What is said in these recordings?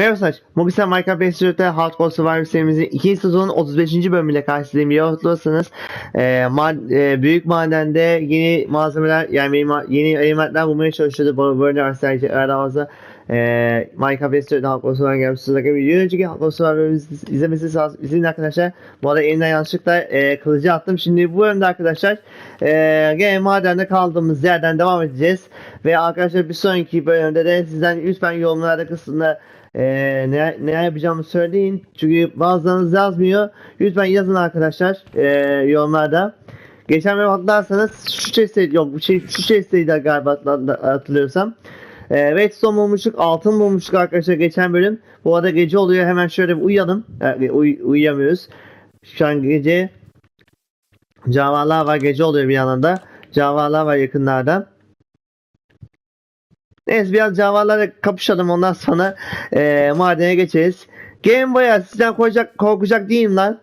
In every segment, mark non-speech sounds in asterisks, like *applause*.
Merhaba Saç. Sen Minecraft Basement'te Hardcore Survivor serimizin 2. sezonun 35. bölümüyle karşınızdayım. Biliyorsanız e, ma- e, büyük madende yeni malzemeler yani yeni, elementler bulmaya çalışıyordu. Böyle arsayıcı aramızda e, Minecraft Basement'te Hardcore Survivor gelmiş. Sıradaki bir önceki Hardcore Survivor'ımızı izlemesi. İzleyin arkadaşlar. Bu arada elimden yanlışlıkla e, kılıcı attım. Şimdi bu bölümde arkadaşlar e, gene madende kaldığımız yerden devam edeceğiz. Ve arkadaşlar bir sonraki bölümde de sizden lütfen yorumlarda kısmında ee, ne, ne yapacağımı söyleyin. Çünkü bazılarınız yazmıyor. Lütfen yazın arkadaşlar ee, yorumlarda. Geçen bölüm hatırlarsanız şu chest'e yok bu şey şu chest'teydi galiba hatırlıyorsam. Ee, redstone bulmuştuk, altın bulmuştuk arkadaşlar geçen bölüm. Bu arada gece oluyor hemen şöyle bir uyuyalım. Yani uy- uyuyamıyoruz. Şu an gece canavarlar var gece oluyor bir yanında. Canavarlar var yakınlarda. Neyse biraz canavarlarla kapışalım ondan sonra eee madene geçeriz. Game Boy'a sizden korkacak, korkacak değilim lan.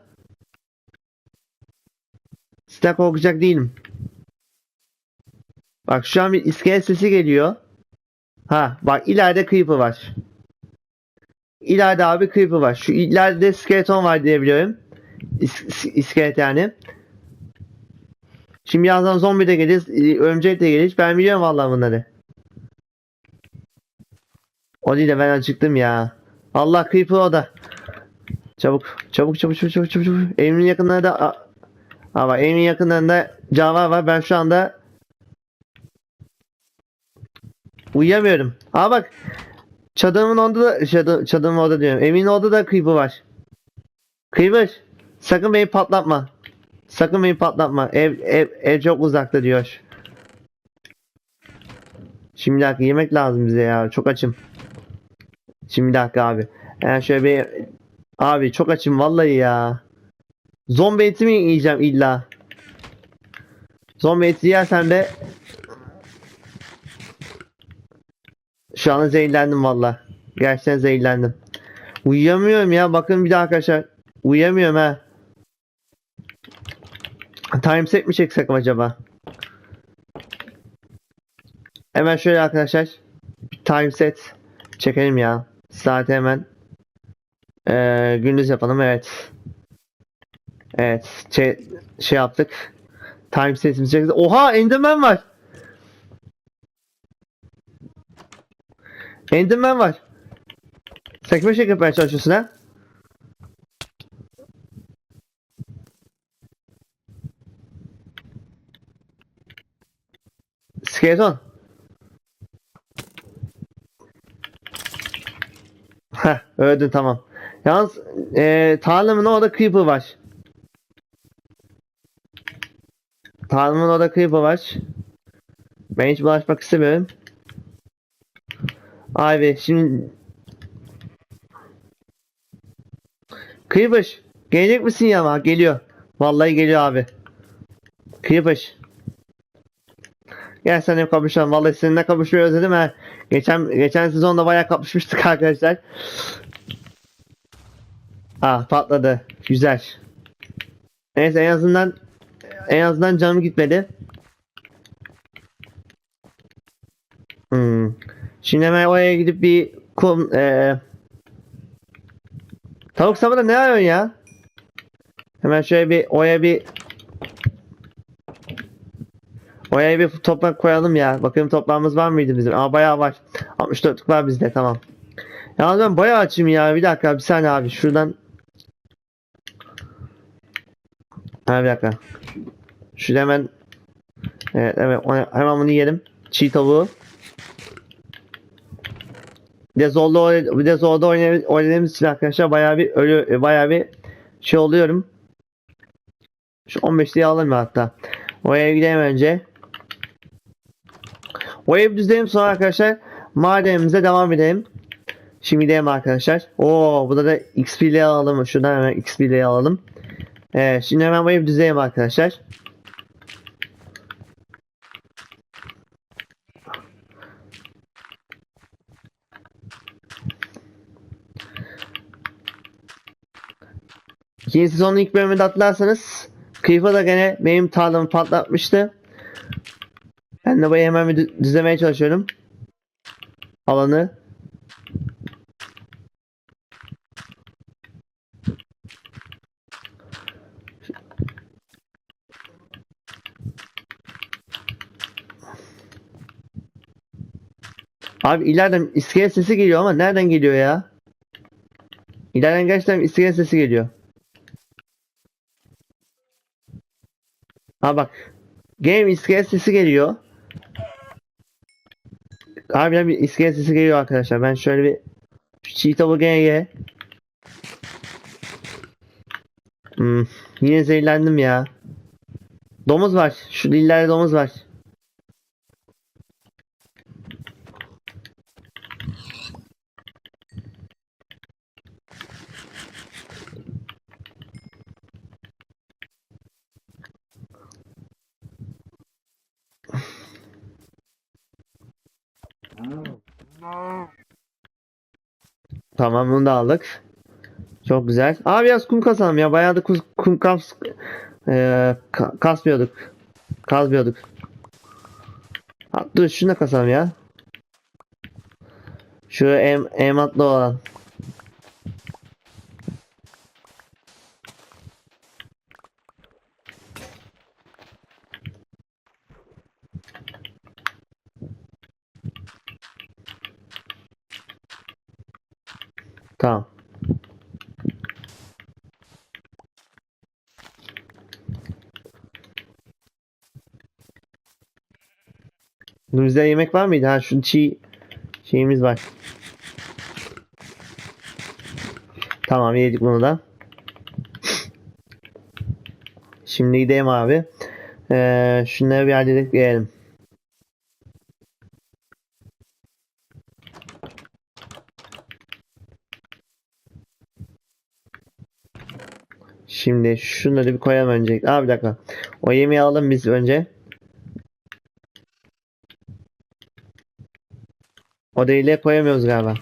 Sizden korkacak değilim. Bak şu an bir iskelet sesi geliyor. Ha bak ileride Creeper var. İleride abi Creeper var. Şu ileride skeleton var diye biliyorum. İs- is- iskelet yani. Şimdi birazdan zombi de gelir, örümcek de gelir. Ben biliyorum vallahi bunları. O de ben acıktım ya. Allah creeper o da. Çabuk. Çabuk çabuk çabuk çabuk çabuk. Evimin yakınlarında bak evimin yakınlarında canavar var. Ben şu anda uyuyamıyorum. Aa bak. Çadırımın orada da çadır, çadırımın orada diyorum. Evimin orada da creeper var. Creeper. Sakın beni patlatma. Sakın beni patlatma. Ev, ev, ev çok uzakta diyor. Şimdi yemek lazım bize ya. Çok açım. Şimdi bir dakika abi. Yani şöyle bir... Abi çok açım vallahi ya. Zombi eti mi yiyeceğim illa? Zombi eti yersem de... Şu an zehirlendim valla. Gerçekten zehirlendim. Uyuyamıyorum ya. Bakın bir daha arkadaşlar. Uyuyamıyorum ha. Time set mi çeksek acaba? Hemen şöyle arkadaşlar. Bir time set çekelim ya. Saati hemen ee, gündüz yapalım evet. Evet şey, şey yaptık. Time setimizi çektik. Oha Enderman var. Enderman var. Sekme şey yapmaya çalışıyorsun ha? Skeleton. Heh öldün tamam. Yalnız e, tarlamın orada creeper var. Tarlamın orada creeper var. Ben hiç bulaşmak istemiyorum. Abi şimdi Creeper gelecek misin ya geliyor. Vallahi geliyor abi. Creeper. Gel seninle kapışalım. Vallahi seninle kapışmayı özledim ha. Geçen geçen sezonda bayağı kapışmıştık *laughs* arkadaşlar. Ah patladı. Güzel. Neyse en azından en azından canım gitmedi. Hmm. Şimdi hemen oraya gidip bir kum eee Tavuk sabada ne arıyorsun ya? Hemen şöyle bir oraya bir Oraya bir toprak koyalım ya. Bakayım toprağımız var mıydı bizim? Aa bayağı var. 64'lük var bizde tamam. Yalnız ben bayağı açım ya. Bir dakika bir saniye abi. Şuradan Ha bir dakika. Şurada hemen Evet evet hemen bunu yiyelim. Çiğ tavuğu. Bir de zorda bir de zorda oynadığımız için arkadaşlar bayağı bir ölü bayağı bir şey oluyorum. Şu 15'liği alalım hatta. Oraya gidelim önce. Orayı bir düzleyelim sonra arkadaşlar madenimize devam edelim. Şimdi gidelim arkadaşlar. Oo burada da XP'li alalım. Şuradan hemen XP'li alalım. Evet şimdi hemen burayı bir düzleyelim arkadaşlar. İkinci sezonun ilk bölümünde hatırlarsanız Creeper da gene benim tarlamı patlatmıştı. Ben burayı hemen bir dü- düzlemeye çalışıyorum. Alanı. Abi ileriden iskelet sesi geliyor ama nereden geliyor ya? İleriden gerçekten iskelet sesi geliyor. Ha bak. Game iskelet sesi geliyor. Harbiden bir iskelet sesi geliyor arkadaşlar. Ben şöyle bir çiğ tavuğu gene. Hmm, yine zehirlendim ya. Domuz var. Şu dillerde domuz var. Bunu da aldık. Çok güzel. Abi biraz kum kasalım ya. Bayağı da kum, kum kas, ka- kasmıyorduk. Kazmıyorduk. Ha, dur şunu da kasalım ya. Şu em, ematlı olan. Tamam. Bizde yemek var mıydı? Ha şu çiğ şeyimiz var. Tamam yedik bunu da. Şimdi gidelim abi. Ee, şunları bir halledip yiyelim. Şimdi şunları bir koyalım önce. Aa bir dakika. O yemeği alalım biz önce. O değil koyamıyoruz galiba.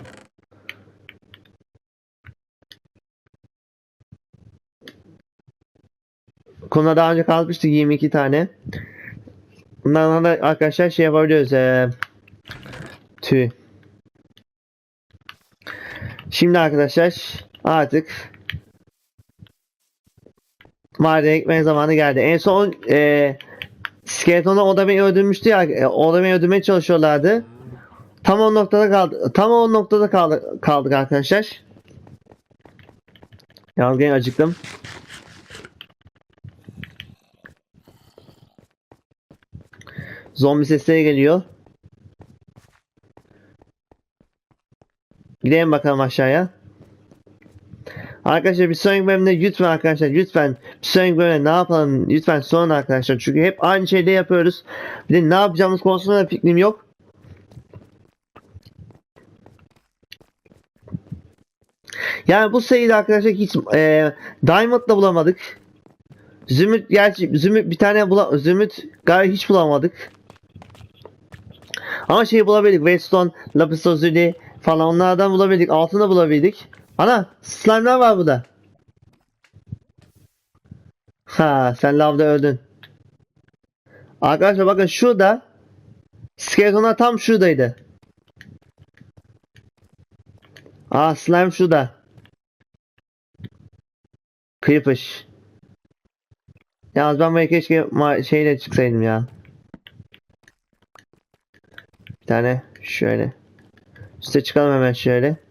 Konuda daha önce kalmıştı 22 tane. Bundan da arkadaşlar şey yapabiliyoruz. Ee, tüy. Şimdi arkadaşlar artık madene gitme zamanı geldi. En son e, Skeleton'da o da beni öldürmüştü ya. e, O da beni öldürmeye çalışıyorlardı. Tam o noktada kaldı. Tam o noktada kaldı, kaldık arkadaşlar. Yalnız gene acıktım. Zombi sesleri geliyor. Gidelim bakalım aşağıya. Arkadaşlar bir sonraki bölümde lütfen arkadaşlar lütfen bir sonraki bölümde ne yapalım lütfen sorun arkadaşlar. Çünkü hep aynı şeyde yapıyoruz. Bir de ne yapacağımız konusunda da fikrim yok. Yani bu seride arkadaşlar hiç e, Diamond da bulamadık. Zümrüt gerçi Zümrüt bir tane bula Zümrüt galiba hiç bulamadık. Ama şeyi bulabildik. Redstone, Lapis Lazuli falan onlardan bulabildik. Altını bulabildik. Ana slime'lar var burada. Ha sen lavda öldün. Arkadaşlar bakın şurada Skeletonlar tam şuradaydı. Aa slime şurada. Creeper. Yalnız ben buraya keşke şeyle çıksaydım ya. Bir tane şöyle. Üste çıkalım hemen şöyle.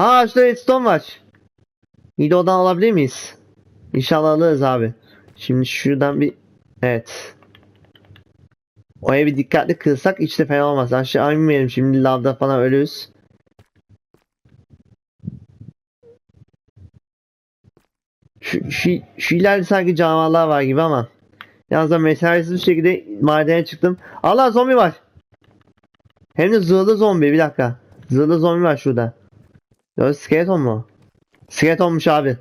Aa şurada redstone var. Videodan alabilir miyiz? İnşallah alırız abi. Şimdi şuradan bir evet. Oraya bir dikkatli kırsak hiç de fena olmaz. Aşağı inmeyelim şimdi lavda falan ölürüz. Şu, şu, şu ileride sanki canavarlar var gibi ama. Yalnız ben mesaisiz bir şekilde madene çıktım. Allah zombi var. Hem de zırhlı zombi bir dakika. Zırhlı zombi var şurada. Ya skeleton mu? Skeletonmuş abi.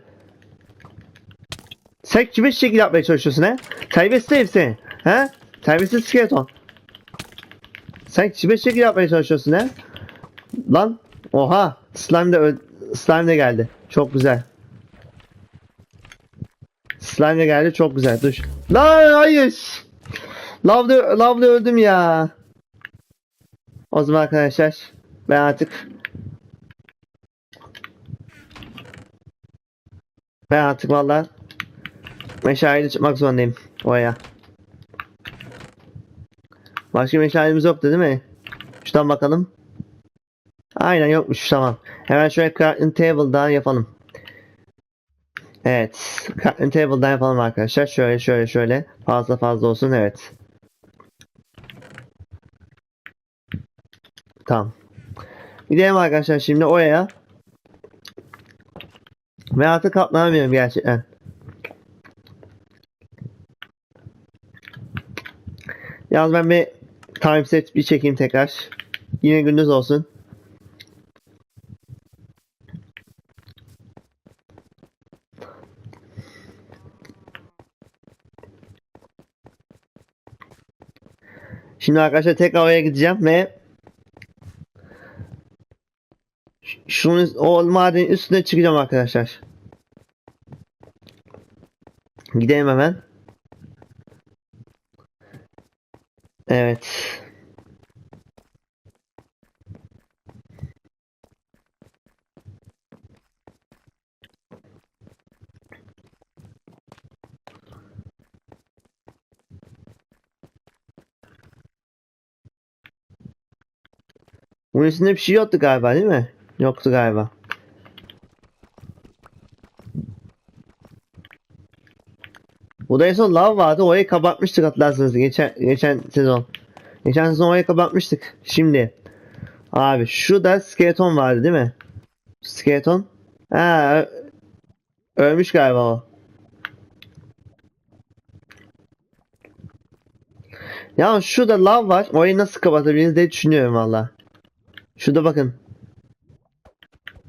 Sen kime şekil yapmaya çalışıyorsun he? Terbiyesiz herif sen. He? Terbiyesiz skeleton. Sen kime şekil yapmaya çalışıyorsun he? Lan. Oha. Slime de, slime de geldi. Çok güzel. Slime de geldi. Çok güzel. Dur. Lan hayır. Lavda, lavda öldüm ya. O zaman arkadaşlar ben artık Ben artık valla meşaleyle çıkmak zorundayım oraya. Başka meşalemiz yoktu değil mi? Şuradan bakalım. Aynen yokmuş tamam. Hemen şöyle crafting table'dan yapalım. Evet. Crafting table'dan yapalım arkadaşlar. Şöyle şöyle şöyle. Fazla fazla olsun evet. Tamam. Gidelim arkadaşlar şimdi oraya. Ve artık katlanamıyorum gerçekten. Yalnız ben bir time set bir çekeyim tekrar. Yine gündüz olsun. Şimdi arkadaşlar tekrar oraya gideceğim ve şunun o madenin üstüne çıkacağım arkadaşlar. Gidelim hemen. Evet. Bunun üstünde bir şey yoktu galiba değil mi? Yoktu galiba. Burada en son lav vardı. Orayı kapatmıştık hatırlarsanız geçen, geçen sezon. Geçen sezon orayı kapatmıştık. Şimdi. Abi şurada skeleton vardı değil mi? Skeleton. Ha, ölmüş galiba o. Ya şurada lav var. Orayı nasıl kapatabiliriz diye düşünüyorum valla. Şurada bakın.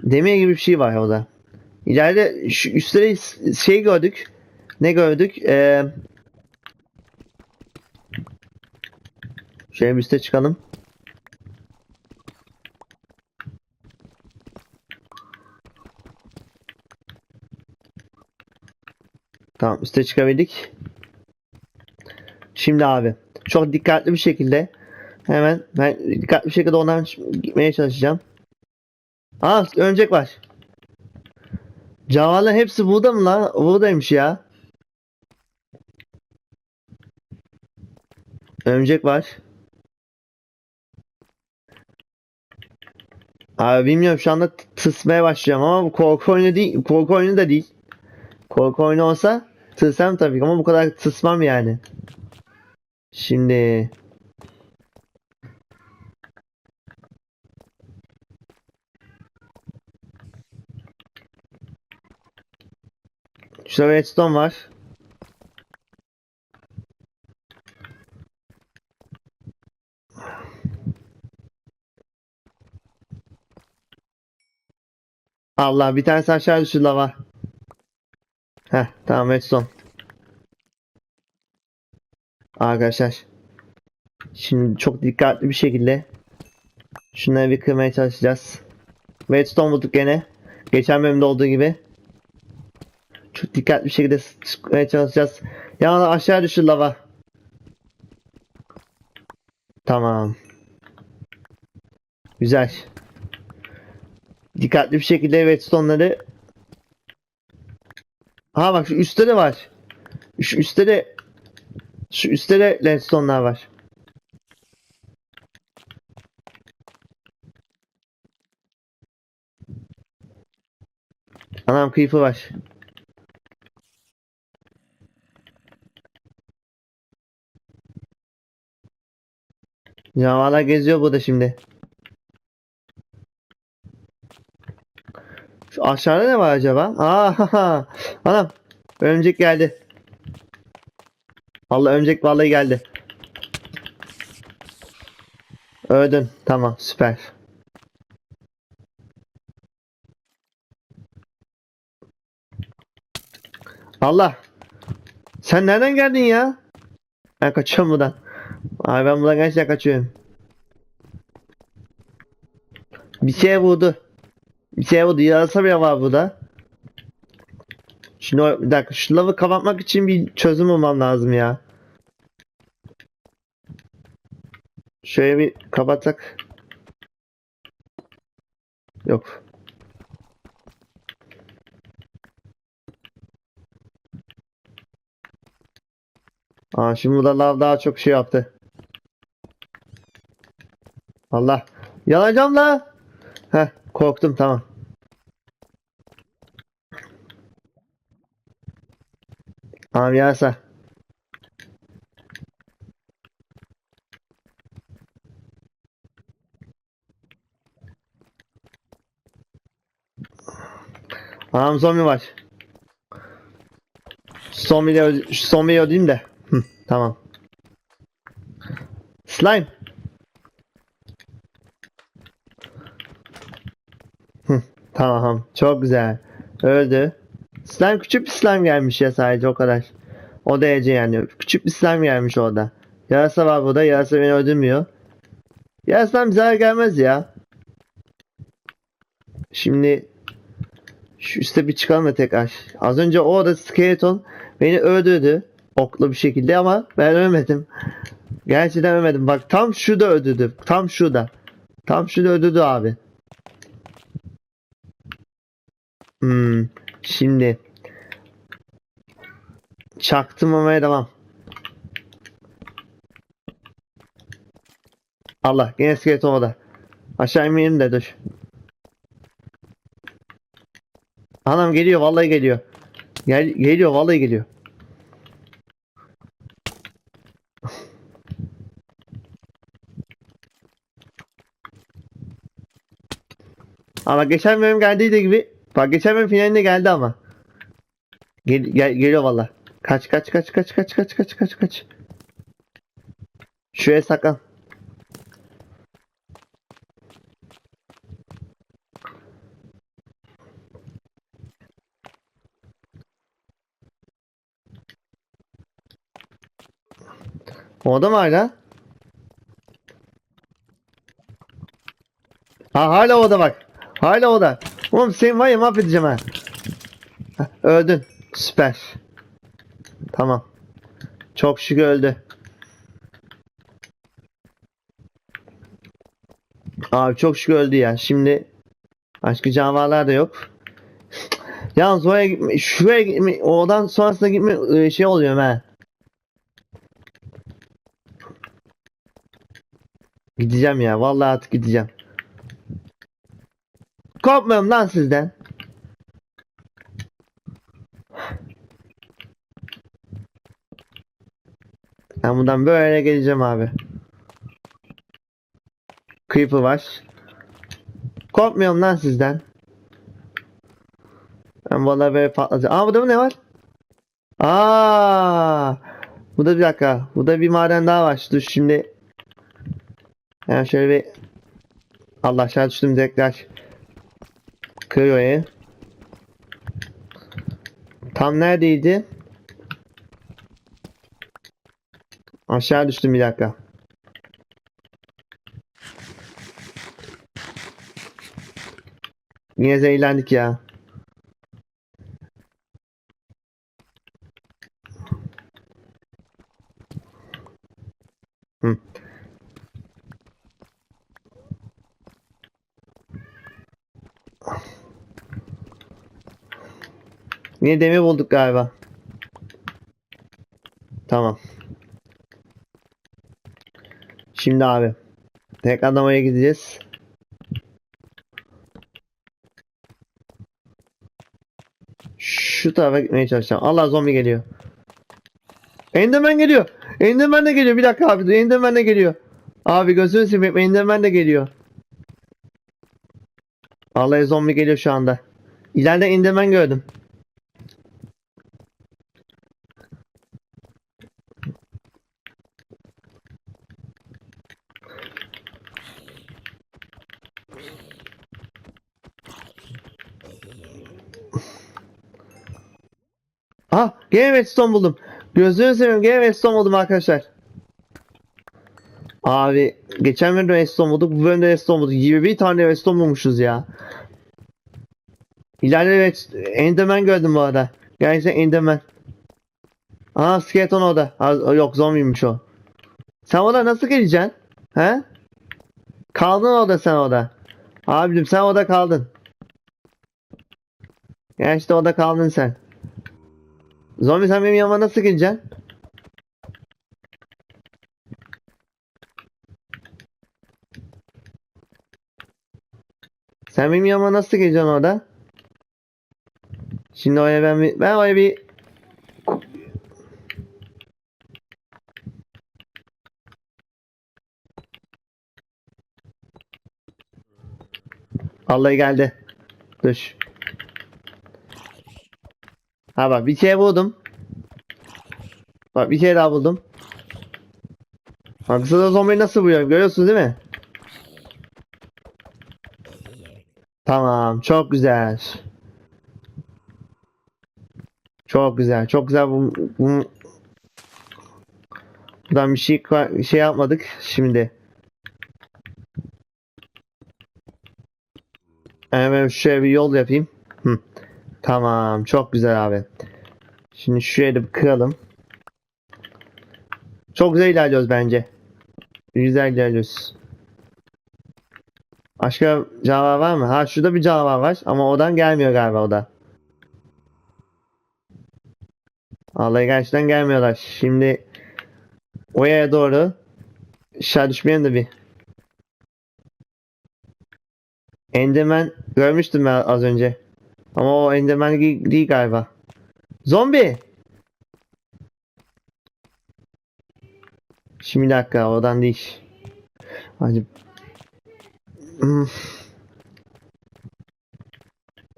Demir gibi bir şey var orada. İleride şu üstte şey gördük. Ne gördük? Ee, şöyle üste çıkalım. Tamam üste çıkabildik. Şimdi abi çok dikkatli bir şekilde hemen ben dikkatli bir şekilde ondan gitmeye çalışacağım. Aa örümcek var. Canavarların hepsi burada mı lan? Buradaymış ya. Örümcek var. Abi bilmiyorum şu anda tısmaya başlayacağım ama bu korku oyunu değil. Korku oyunu da değil. Korku oyunu olsa tırsam tabii ama bu kadar tısmam yani. Şimdi Şurada redstone var. Allah bir tanesi aşağı düştü lava. Heh tamam redstone. Arkadaşlar. Şimdi çok dikkatli bir şekilde şunları bir kırmaya çalışacağız. Redstone bulduk gene. Geçen bölümde olduğu gibi. Çok dikkatli bir şekilde sıkmaya çalışacağız. Ya aşağı düşür lava. Tamam. Güzel. Dikkatli bir şekilde redstone'ları Ha bak şu üstte de var. Şu üstte de şu üstte de redstone'lar var. Anam kıyıfı var. Canavarlar geziyor burada şimdi. Şu aşağıda ne var acaba? Aa, anam. Örümcek geldi. Vallahi örümcek vallahi geldi. Öldün. Tamam süper. Allah. Sen nereden geldin ya? Ben kaçıyorum buradan. Abi ben buradan gerçekten kaçıyorum. Bir şey vurdu. Şey Zevo diyor ya var burada. Şimdi bir dakika şu lavı kapatmak için bir çözüm bulmam lazım ya. Şöyle bir kapatsak. Yok. Aa şimdi burada lav daha çok şey yaptı. Allah. Yanacağım la. Heh korktum tamam. Yarasa. Tamam zombi var. Şu zombiyi öldüreyim de. Hı, tamam. Slime. Hı, tamam. Çok güzel. Öldü. Slime küçük bir slime gelmiş ya sadece o kadar. O derece yani. Küçük bir slime gelmiş orada. Yarasa var burada. Yarasa beni öldürmüyor. Yarasam zarar gelmez ya. Şimdi şu üste bir çıkalım da tekrar. Az önce orada skeleton beni öldürdü. Oklu bir şekilde ama ben ölmedim. Gerçekten ölmedim. Bak tam şurada öldürdü. Tam şurada. Tam şurada öldürdü abi. Hmm. Şimdi çaktırmamaya devam. Allah yine skeleton orada. Aşağı inmeyelim de dur. Anam geliyor vallahi geliyor. Gel geliyor vallahi geliyor. Ama geçen bölüm geldiydi gibi. Bak geçen bölüm finalinde geldi ama. Gel, gel, geliyor valla. Kaç kaç kaç kaç kaç kaç kaç kaç kaç. Şuraya saklan. O da mı hala? Ha hala o da bak. Hala o da. Oğlum sen var ya mahvedeceğim ha. Öldün. Süper. Tamam. Çok şükür öldü. Abi çok şükür öldü ya. Şimdi başka canavarlar da yok. Yalnız oraya gitme, şuraya gitme, oradan sonrasında gitme e, şey oluyor ha. Gideceğim ya. Vallahi artık gideceğim. Korkmuyorum lan sizden. Ben buradan böyle geleceğim abi. Creeper var. Korkmuyorum lan sizden. Ben valla böyle patlatacağım. Aa burada mı ne var? Aa! Burada bir dakika. Burada bir maden daha var. Dur şimdi. Yani şöyle bir Allah aşağı düştüm tekrar. Orayı. Tam neredeydi? Aşağı düştüm bir dakika. Yine zehirlendik ya. Yine demir bulduk galiba. Tamam. Şimdi abi. Tekrardan oraya gideceğiz. Şu tarafa gitmeye çalışacağım. Allah zombi geliyor. Enderman geliyor. Enderman de geliyor. Bir dakika abi. dur. Enderman de geliyor. Abi gözünü seveyim. Enderman de geliyor. Vallahi zombi geliyor şu anda. İleride Enderman gördüm. Ah gene redstone buldum. Gözünü seveyim gene redstone buldum arkadaşlar. Abi geçen bölümde redstone bulduk bu bölümde redstone bulduk. 21 tane redstone bulmuşuz ya. İleride red... Enderman gördüm bu arada. Gerçekten Enderman. Aa skeleton orada. Ha, yok zombiymiş o. Sen orada nasıl geleceksin? He? Kaldın orada sen orada. Abicim sen orada kaldın. Gerçekten orada kaldın sen. Zombi sen benim yanıma nasıl gireceksin? Sen benim yanıma nasıl gireceksin orada? Şimdi oraya ben bir, ben oraya bir Vallahi geldi. Dur. Ha bak bir kere buldum. Bak bir kere daha buldum. Bak sıra zombiyi nasıl buluyorum görüyorsunuz değil mi? Tamam çok güzel. Çok güzel çok güzel bu, bu Buradan bir şey şey yapmadık şimdi. Hemen şöyle bir yol yapayım. Tamam çok güzel abi. Şimdi şurayı da kıralım. Çok güzel ilerliyoruz bence. Güzel ilerliyoruz. Başka canavar var mı? Ha şurada bir canavar var ama odan gelmiyor galiba o da. Vallahi gerçekten gelmiyorlar. Şimdi oraya doğru aşağı düşmeyelim de bir. Enderman görmüştüm ben az önce. Ama o Enderman değil galiba. Zombi! Şimdi bir dakika oradan değil. Hmm.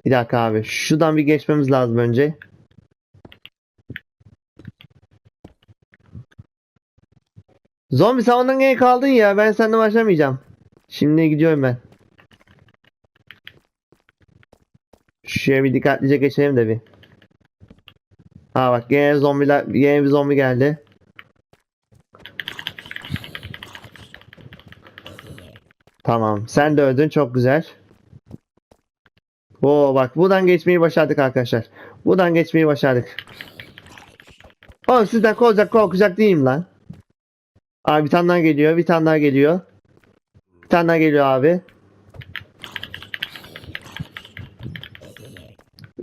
Bir dakika abi. Şuradan bir geçmemiz lazım önce. Zombi sen ondan gene kaldın ya. Ben seninle başlamayacağım. Şimdi gidiyorum ben. Şuraya bir dikkatlice geçelim de bir. Ha bak gene zombiler gene bir zombi geldi. Tamam. Sen de öldün. Çok güzel. Oo bak buradan geçmeyi başardık arkadaşlar. Buradan geçmeyi başardık. Oğlum sizden korkacak korkacak değilim lan. Abi bir tane daha geliyor. Bir tane daha geliyor. Bir tane daha geliyor abi.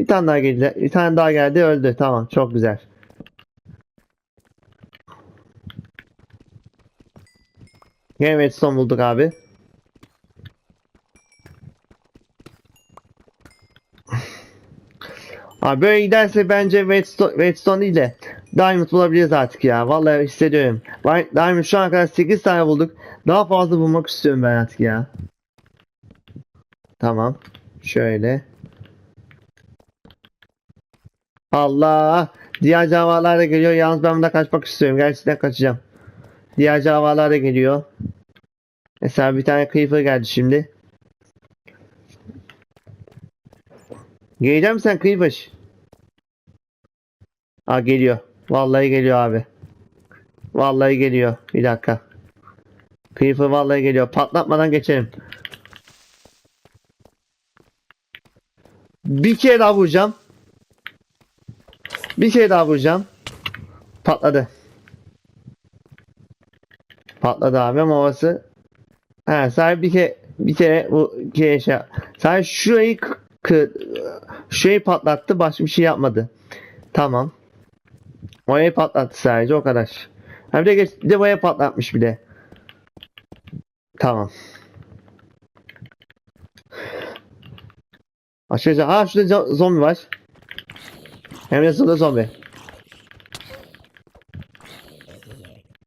Tane daha geldi. Bir tane daha geldi öldü. Tamam çok güzel. Gene redstone bulduk abi. Abi böyle giderse bence redstone, redstone değil de diamond bulabiliriz artık ya. Vallahi hissediyorum. Diamond şu ana kadar 8 tane bulduk. Daha fazla bulmak istiyorum ben artık ya. Tamam. Şöyle. Allah! Diğer canavarlar da geliyor. Yalnız ben bundan kaçmak istiyorum. Gerçekten kaçacağım. Diğer canavarlar da geliyor. Mesela bir tane creeper geldi şimdi. Gelecek misin sen creeper? Aa geliyor. Vallahi geliyor abi. Vallahi geliyor. Bir dakika. Creeper vallahi geliyor. Patlatmadan geçelim. Bir kere daha vuracağım. Bir şey daha vuracağım. Patladı. Patladı abi ama. He sadece bir kere bir kere bu kere şey. Sadece şurayı k- k- şurayı patlattı başka bir şey yapmadı. Tamam. Orayı patlattı sadece o kadar. Ha bir de geç, bir de buraya patlatmış bir de. Tamam. Aşağıya ha şurada zo- zombi var. Hem de sırada zombi.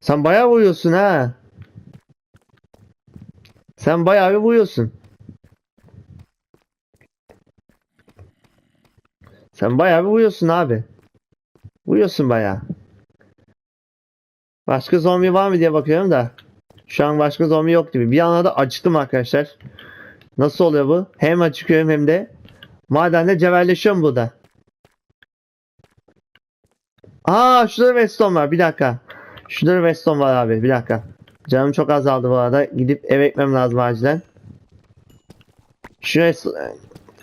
Sen bayağı vuruyorsun ha. Sen bayağı bir vuruyorsun. Sen bayağı bir vuruyorsun abi. Vuruyorsun bayağı. Başka zombi var mı diye bakıyorum da. Şu an başka zombi yok gibi. Bir anda da acıktım arkadaşlar. Nasıl oluyor bu? Hem acıkıyorum hem de madende cebelleşiyorum burada. Aa şurada Weston var. Bir dakika. Şurada Weston var abi. Bir dakika. Canım çok azaldı bu arada. Gidip eve ekmem lazım acilen. Şu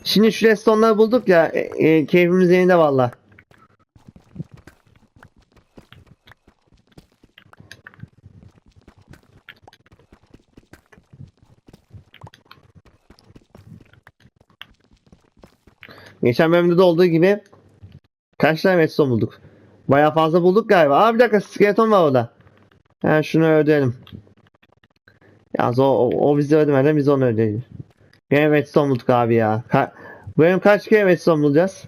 Şimdi şu Weston'ları bulduk ya. E, e, keyfimiz yerinde valla. Geçen bölümde de olduğu gibi kaç tane redstone bulduk? Baya fazla bulduk galiba. Aa bir dakika skeleton var orada. Ha şunu ödeyelim. Ya o, o, o bizi ödemeden biz onu ödeyelim. Gene redstone bulduk abi ya. Ka Bugün kaç kere redstone bulacağız?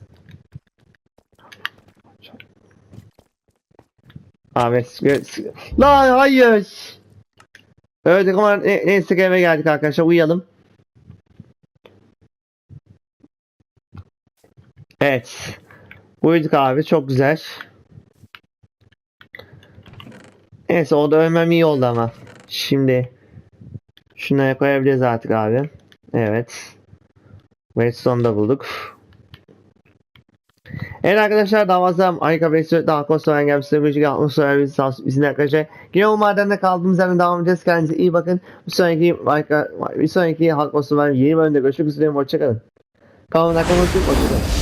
Abi Lan hayır. Öldük ama ne, neyse eve geldik arkadaşlar uyuyalım. Evet. Uyuduk abi çok güzel. Neyse o da ölmem iyi oldu ama. Şimdi şunları koyabiliriz artık abi. Evet. Redstone da bulduk. Evet arkadaşlar daha fazla harika bir süre daha koskodan gelmiş size bir şey atmosfer bizi sağ olsun bizim arkadaşlar. Yine o madende kaldığımız yerden devam edeceğiz. Kendinize iyi bakın. Bir sonraki harika, bir sonraki halk olsun yeni bölümde görüşmek üzere. Hoşçakalın. Kanalıma abone olmayı. Hoşçakalın.